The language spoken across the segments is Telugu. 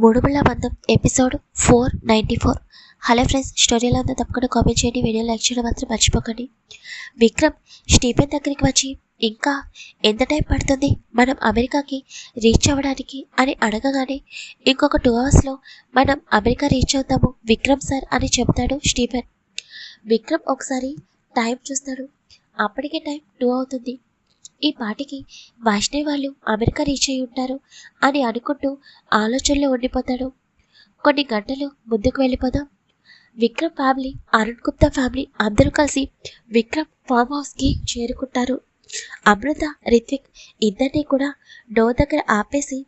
మూడుముళ్ళ బంధం episode four ninety four. Hello friends స్టోరీలో అంతా తప్పకుండా కామెంట్ చేయండి వీడియో లైక్ చేయడం మాత్రం మర్చిపోకండి. విక్రమ్ స్టీఫెన్ దగ్గరికి వచ్చి ఇంకా ఎంత టైం పడుతుంది? మనం అమెరికాకి రీచ్ అవ్వడానికి? అని అడగగానే ఇంకొక టూ అవర్స్లో మనం అమెరికా రీచ్ అవుతాము విక్రమ్ సార్ అని చెబుతాడు స్టీఫెన్. విక్రమ్ ఒకసారి టైం చూస్తాడు. అప్పటికే టైం టూ అవుతుంది. ఈ పాటికి వైష్ణవి వాళ్ళు అమెరికా రీచ్ అయి ఉంటారు అని అనుకుంటూ ఆలోచనలో ఉండిపోతాడు. కొన్ని గంటలు ముందుకు వెళ్ళిపోదాం. విక్రమ్ ఫ్యామిలీ అరుణ్ గుప్తా ఫ్యామిలీ అందరూ కలిసి విక్రమ్ ఫామ్ హౌస్కి చేరుకుంటారు. అమృత రిత్విక్ ఇద్దరిని కూడా డోర్ దగ్గర ఆపేసి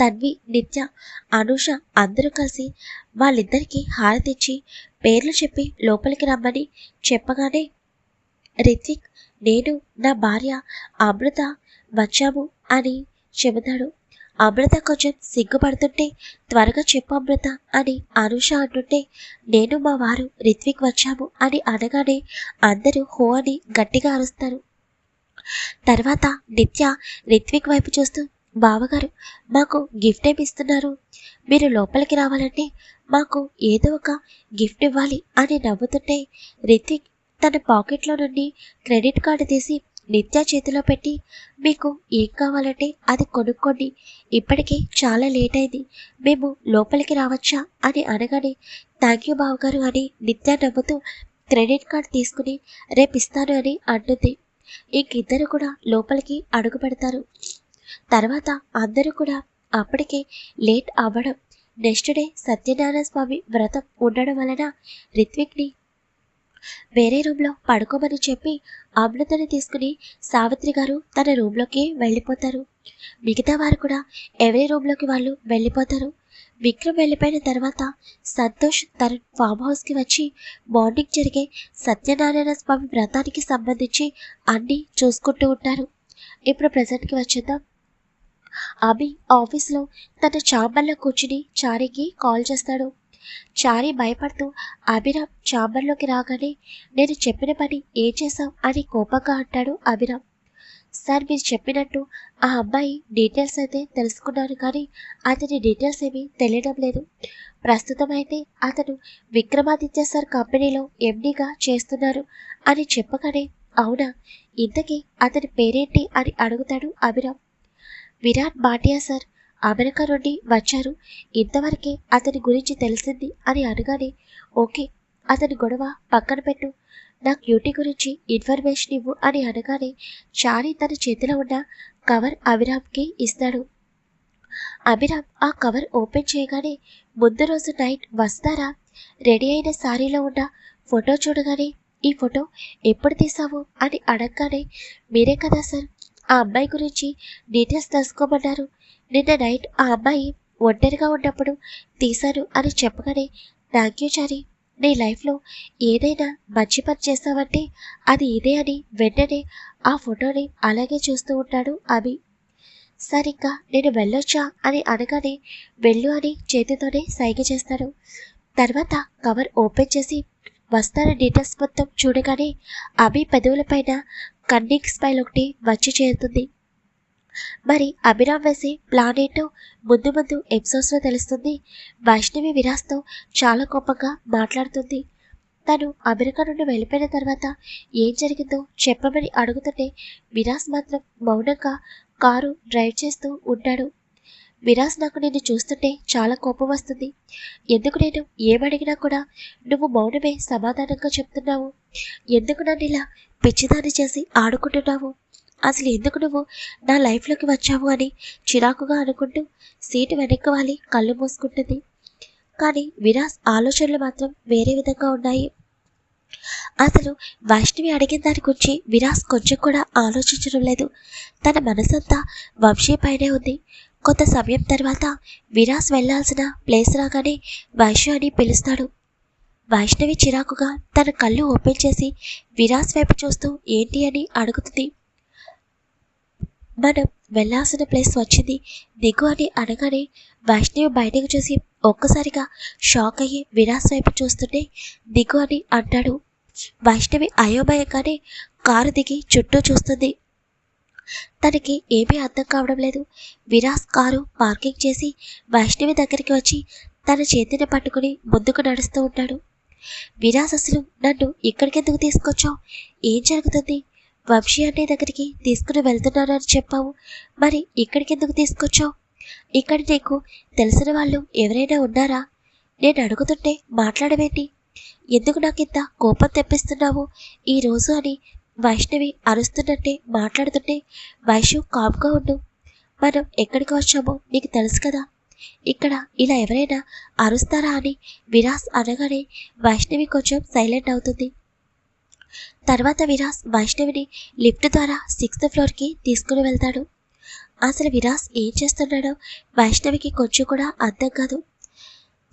తన్వి నిత్య అనూష అందరూ కలిసి వాళ్ళిద్దరికీ హారతిచ్చి పేర్లు చెప్పి లోపలికి రమ్మని చెప్పగానే రితిక్ నేను నా భార్య అమృత వచ్చాము అని చెబుతాడు. అమృత కొంచెం సిగ్గుపడుతుంటే త్వరగా చెప్పు అమృత అని అనుష అంటుంటే నేను మా వారు రిత్విక్ వచ్చాము అని అనగానే అందరూ హో అని గట్టిగా అరుస్తారు. తర్వాత నిత్య రిత్విక్ వైపు చూస్తూ బావగారు మాకు గిఫ్ట్ ఏమి ఇస్తున్నారు? మీరు లోపలికి రావాలంటే మాకు ఏదో ఒక గిఫ్ట్ ఇవ్వాలి అని నవ్వుతుంటే రిత్విక్ తన పాకెట్లో నుండి క్రెడిట్ కార్డు తీసి నిత్య చేతిలో పెట్టి మీకు ఏం కావాలంటే అది కొనుక్కోండి. ఇప్పటికే చాలా లేట్ అయింది. మేము లోపలికి రావచ్చా? అని అనగానే థ్యాంక్ యూ బావగారు అని నిత్య నవ్వుతూ క్రెడిట్ కార్డ్ తీసుకుని రేపు ఇస్తాను అని అంటుంది. ఇంకిద్దరు కూడా లోపలికి అడుగు పెడతారు. తర్వాత అందరూ కూడా అప్పటికే లేట్ అవ్వడం. నెక్స్ట్ డే సత్యనారాయణ స్వామి వ్రతం ఉండడం వలన రిత్విక్ని వేరే రూమ్లో పడుకోమని చెప్పి అమృతని తీసుకుని సావిత్రి గారు తన రూమ్లోకి వెళ్ళిపోతారు. మిగతా వారు కూడా ఎవరి రూమ్లోకి వాళ్ళు వెళ్ళిపోతారు? విక్రమ్ వెళ్ళిపోయిన తర్వాత సంతోష్ తన ఫామ్ హౌస్కి వచ్చి మార్నింగ్ జరిగే సత్యనారాయణ స్వామి వ్రతానికి సంబంధించి అన్నీ చూసుకుంటూ ఉంటారు. ఇప్పుడు ప్రజెంట్కి వచ్చేద్దాం. అభి ఆఫీస్లో తన చాంబర్లో కూర్చుని చారికి కాల్ చేస్తాడు. చారి భయపడుతూ అభిరామ్ చాంబర్లోకి రాగానే నేను చెప్పిన పని ఏం చేశాం అని కోపంగా అంటాడు అభిరామ్. సార్ మీరు చెప్పినట్టు ఆ అబ్బాయి డీటెయిల్స్ అయితే తెలుసుకున్నాను కానీ అతని డీటెయిల్స్ ఏమీ తెలియడం లేదు. ప్రస్తుతం అయితే అతను విక్రమాదిత్య సార్ కంపెనీలో ఎండీగా చేస్తున్నారు అని చెప్పగానే అవునా ఇంతకీ అతని పేరేంటి అని అడుగుతాడు అభిరామ్. విరాట్ భాటియా సార్ అమెరికా నుండి వచ్చారు. ఇంతవరకే అతని గురించి తెలిసింది అని అనగానే ఓకే అతని గొడవ పక్కన పెట్టు. నా క్యూటీ గురించి ఇన్ఫర్మేషన్ ఇవ్వు అని అనగానే చారి తన చేతిలో ఉన్న కవర్ అభిరామ్కి ఇస్తాడు. అభిరామ్ ఆ కవర్ ఓపెన్ చేయగానే ముందు రోజు నైట్ వస్తారా? రెడీ అయిన సారీలో ఉన్న ఫోటో చూడగానే ఈ ఫోటో ఎప్పుడు తీసావు అని అడగగానే మీరే కదా సార్ ఆ అమ్మాయి గురించి డీటెయిల్స్ తెలుసుకోమన్నారు. నిన్న నైట్ ఆ అమ్మాయి ఒంటరిగా ఉన్నప్పుడు తీశాను అని చెప్పగానే థ్యాంక్ యూ చారి నీ లైఫ్లో ఏదైనా మంచి పని చేస్తావంటే అది ఇదే అని వెంటనే ఆ ఫోటోని అలాగే చూస్తూ ఉంటాడు అభి. సరిగ్గా నేను వెళ్ళొచ్చా అని అనగానే వెళ్ళు అని చేతితోనే సైగ చేస్తాడు. తర్వాత కవర్ ఓపెన్ చేసి వస్తాన డీటెయిల్స్ మొత్తం చూడగానే అభి పెదవులపైన కన్నింగ్ స్మైల్ ఒకటి వచ్చి చేరుతుంది. మరి అభిరామ్ వేసే ప్లాన్ ఏంటో ముందు ముందు ఎపిసోడ్స్లో తెలుస్తుంది. వైష్ణవి విరాస్తో చాలా కోపంగా మాట్లాడుతుంది. తను అమెరికా నుండి వెళ్ళిపోయిన తర్వాత ఏం జరిగిందో చెప్పమని అడుగుతుంటే విరాస్ మాత్రం మౌనంగా కారు డ్రైవ్ చేస్తూ ఉంటాడు. విరాస్ నాకు నిన్ను చూస్తుంటే చాలా కోపం వస్తుంది. ఎందుకు నేను ఏమడిగినా కూడా నువ్వు మౌనమే సమాధానంగా చెప్తున్నావు. ఎందుకు నన్ను ఇలా పిచ్చిదాన్ని చేసి ఆడుకుంటున్నావు? అసలు ఎందుకు నువ్వు? నా లైఫ్లోకి వచ్చావు అని చిరాకుగా అనుకుంటూ సీటు వెనక్కి వాలి కళ్ళు మూసుకుంటుంది. కానీ విరాస్ ఆలోచనలు మాత్రం వేరే విధంగా ఉన్నాయి. అసలు వైష్ణవి అడిగిన దాని గురించి విరాస్ కొంచెం కూడా ఆలోచించడం లేదు. తన మనసంతా వంశీ పైనే ఉంది. కొంత సమయం తర్వాత విరాస్ వెళ్ళాల్సిన ప్లేస్ రాగానే వైష్ణు అని పిలుస్తాడు. వైష్ణవి చిరాకుగా తన కళ్ళు ఓపెన్ చేసి విరాస్ వైపు చూస్తూ ఏంటి? అని అడుగుతుంది. మనం వెళ్ళాల్సిన ప్లేస్ వచ్చింది. దిగు అని అనగానే వైష్ణవి బయటకు చూసి ఒక్కసారిగా షాక్ అయ్యి విరాస్ వైపు చూస్తుంటే దిగు అని అంటాడు. వైష్ణవి అయోమయంగానే కారు దిగి చుట్టూ చూస్తుంది. తనకి ఏమీ అర్థం కావడం లేదు. విరాస్ కారు పార్కింగ్ చేసి వైష్ణవి దగ్గరికి వచ్చి తన చేతిని పట్టుకుని ముందుకు నడుస్తూ ఉంటాడు. విరాస్ అసలు నన్ను ఇక్కడికెందుకు తీసుకొచ్చావు? ఏం జరుగుతుంది? వంశీ అనే దగ్గరికి తీసుకుని వెళ్తున్నానని చెప్పావు. మరి ఇక్కడికి ఎందుకు తీసుకొచ్చావు? ఇక్కడ నీకు తెలిసిన వాళ్ళు ఎవరైనా ఉన్నారా? నేను అడుగుతుంటే మాట్లాడవేంటి? ఎందుకు నాకు ఇంత కోపం తెప్పిస్తున్నావు? ఈ రోజు అని వైష్ణవి అరుస్తున్నట్టే మాట్లాడుతుంటే వైష్ణవ్ కామ్గా ఉండు. మనం ఎక్కడికి వచ్చామో నీకు తెలుసు కదా. ఇక్కడ ఇలా ఎవరైనా అరుస్తారా అని విరాస్ అనగానే వైష్ణవి కొంచెం సైలెంట్ అవుతుంది. తర్వాత విరాస్ వైష్ణవిని లిఫ్ట్ ద్వారా సిక్స్త్ ఫ్లోర్కి తీసుకుని వెళ్తాడు. అసలు విరాస్ ఏం చేస్తున్నాడో వైష్ణవికి కొంచెం కూడా అర్థం కాదు.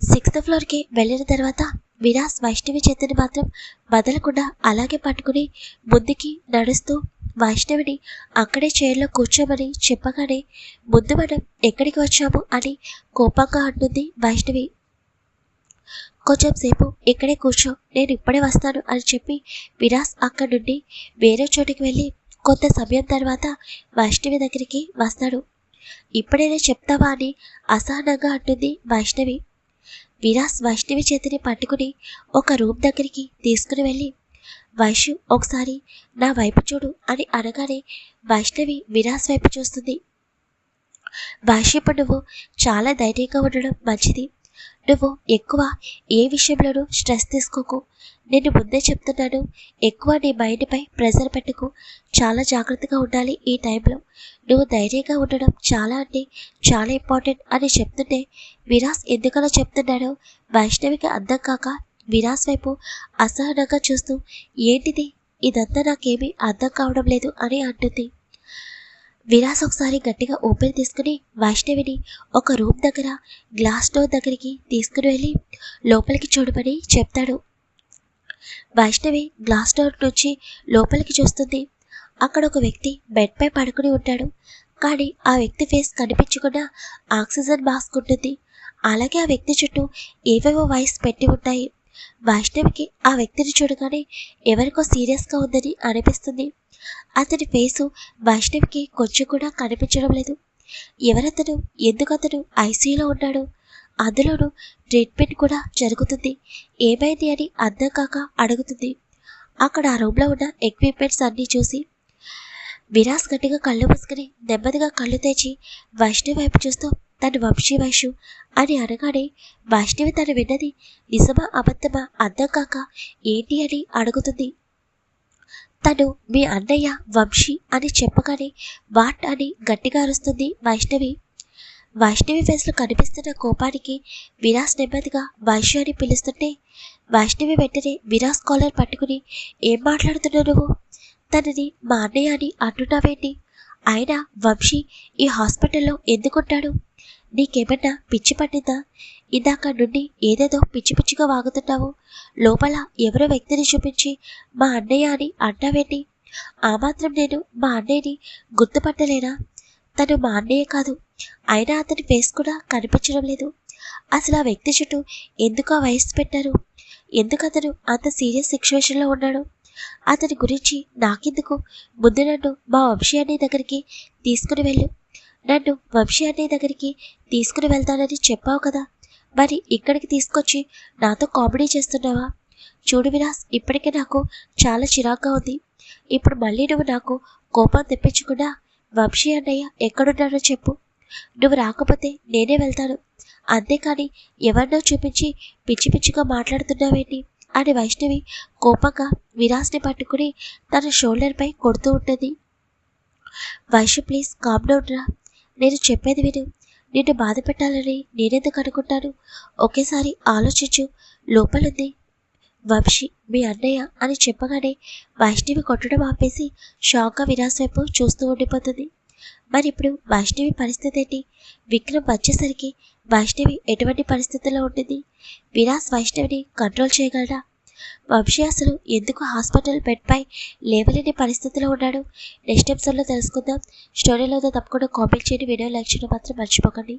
సిక్స్త్ ఫ్లోర్కి వెళ్ళిన తర్వాత విరాస్ వైష్ణవి చేతిని మాత్రం వదలకుండా అలాగే పట్టుకుని ముందుకి నడుస్తూ వైష్ణవిని అక్కడే చైర్లో కూర్చోమని చెప్పగానే ముందు మనం ఎక్కడికి వచ్చాము? అని కోపంగా అంటుంది వైష్ణవి. కొంచెం సేపు ఇక్కడే కూర్చో నేను ఇప్పుడే వస్తాను అని చెప్పి విరాస్ అక్కడి నుండి వేరే చోటికి వెళ్ళి కొంత సమయం తర్వాత వైష్ణవి దగ్గరికి వస్తాడు. ఇప్పుడైనా చెప్తావా అని అసహనంగా అంటుంది వైష్ణవి. విరాస్ వైష్ణవి చేతిని పట్టుకుని ఒక రూమ్ దగ్గరికి తీసుకుని వెళ్ళి వైషు ఒకసారి నా వైపు చూడు అని అనగానే వైష్ణవి విరాస్ వైపు చూస్తుంది. వైషు ఇప్పుడు నువ్వు చాలా ధైర్యంగా ఉండడం మంచిది. నువ్వు ఎక్కువ ఏ విషయంలోనూ స్ట్రెస్ తీసుకోకు. నేను ముందే చెప్తున్నాను ఎక్కువ నీ మైండ్పై ప్రెజర్ పెట్టకు. చాలా జాగ్రత్తగా ఉండాలి ఈ టైంలో నువ్వు ధైర్యంగా ఉండడం చాలా అంటే చాలా ఇంపార్టెంట్ అని చెప్తుంటే విరాస్ ఎందుకలా చెప్తున్నాడో వైష్ణవికి అర్థం కాక విరాస్ వైపు అసహనంగా చూస్తూ ఏంటిది? ఇదంతా నాకేమీ అర్థం కావడం లేదు అని అంటుంది. విరాస్ ఒకసారి గట్టిగా ఓపెన్ తీసుకుని వైష్ణవిని ఒక రూమ్ దగ్గర గ్లాస్ డోర్ దగ్గరికి తీసుకుని వెళ్ళి లోపలికి చూడమని చెప్తాడు. వైష్ణవి గ్లాస్ డోర్ నుంచి లోపలికి చూస్తుంది. అక్కడ ఒక వ్యక్తి బెడ్పై పడుకుని ఉంటాడు. కానీ ఆ వ్యక్తి ఫేస్ కనిపించకుండా ఆక్సిజన్ మాస్క్ ఉంటుంది. అలాగే ఆ వ్యక్తి చుట్టూ ఏవేవో వాయిస్ పెట్టి ఉంటాయి. వైష్ణవికి ఆ వ్యక్తిని చూడగానే ఎవరికో సీరియస్గా ఉందని అనిపిస్తుంది. అతని ఫేసు వైష్ణవికి కొంచెం కూడా కనిపించడం లేదు. ఎవరతను ఎందుకు అతను ఐసీయూలో ఉన్నాడు? అందులోనూ ట్రీట్మెంట్ కూడా జరుగుతుంది. ఏమైంది అని అర్థం కాక అడుగుతుంది. అక్కడ ఆ రూమ్లో ఉన్న ఎక్విప్మెంట్స్ అన్నీ చూసి విరాస్ గట్టిగా కళ్ళు మూసుకుని నెమ్మదిగా కళ్ళు తెచ్చి వైష్ణవి వైపు చూస్తూ తను వంశీ వైషు అని అనగానే వైష్ణవి తను విన్నది నిజమా అబద్ధమా అర్థం కాక ఏంటి అని అడుగుతుంది. తను మీ అన్నయ్య వంశీ అని చెప్పగానే వాట్ అని గట్టిగా అరుస్తుంది వైష్ణవి. వైష్ణవి ఫేస్లో కనిపిస్తున్న కోపానికి విరాస్ నెమ్మదిగా వైష్ణవి అని పిలుస్తుంటే వైష్ణవి వెంటనే విరాస్ కాలర్ పట్టుకుని ఏం మాట్లాడుతున్నావు నువ్వు? తనని మా అన్నయ్య అని అంటున్నావేంటి? ఆయన వంశీ ఈ హాస్పిటల్లో ఎందుకుంటాడు? నీకేమన్నా పిచ్చి పట్టిందా? ఇందాక నుండి ఏదేదో పిచ్చి పిచ్చిగా వాగుతున్నావు లోపల ఎవరో వ్యక్తిని చూపించి మా అన్నయ్య అని అంటావేంటి? ఆ మాత్రం నేను మా అన్నయ్యని గుర్తుపట్టలేనా? తను మా అన్నయ్య కాదు. అయినా అతని ఫేస్ కూడా కనిపించడం లేదు. అసలు ఆ వ్యక్తి చుట్టూ ఎందుకు ఆ వయసు పెట్టారు? ఎందుకు అతను అంత సీరియస్ సిచ్యువేషన్లో ఉన్నాడు? అతని గురించి నాకెందుకు? ముందు నన్ను మా వంశీ అన్నయ్య దగ్గరికి తీసుకుని వెళ్ళు. నన్ను వంశీ అన్నయ్య దగ్గరికి తీసుకుని వెళ్తానని చెప్పావు కదా. మరి ఇక్కడికి తీసుకొచ్చి నాతో కామెడీ చేస్తున్నావా? చూడు విలాస్ ఇప్పటికే నాకు చాలా చిరాగ్గా ఉంది. ఇప్పుడు మళ్ళీ నువ్వు నాకు కోపం తెప్పించకుండా వంశీ అన్నయ్య ఎక్కడున్నాడో చెప్పు. నువ్వు రాకపోతే నేనే వెళ్తాను. అంతేకాని ఎవరినో చూపించి పిచ్చి పిచ్చిగా మాట్లాడుతున్నావేంటి అని వైష్ణవి కోపంగా విరాస్ని పట్టుకుని తన షోల్డర్పై కొడుతూ ఉంటుంది. వైషు ప్లీజ్ కామ్ డౌన్ రా. నేను చెప్పేది విను. నిన్ను బాధ పెట్టాలని నేనెందుకు అనుకుంటాను? ఒకేసారి ఆలోచించు. లోపలుంది. వంశీ మీ అన్నయ్య అని చెప్పగానే వైష్ణవి కొట్టడం ఆపేసి షాక్గా విరాస్ వైపు చూస్తూ ఉండిపోతుంది. మరి ఇప్పుడు వైష్ణవి పరిస్థితి ఏంటి? విక్రమ్ వచ్చేసరికి వైష్ణవి ఎటువంటి పరిస్థితుల్లో ఉంటుంది విరాస్ వైష్ణవిని కంట్రోల్ చేయగలరా వంశీ అసలు ఎందుకు హాస్పిటల్ బెడ్పై లేవలేని పరిస్థితిలో ఉన్నాడు? నెక్స్ట్ ఎపిసోడ్లో తెలుసుకుందాం. స్టోరీలో తప్పకుండా కామెంట్ చేయండి. వీడియో లైక్ చేయడం మాత్రం మర్చిపోకండి.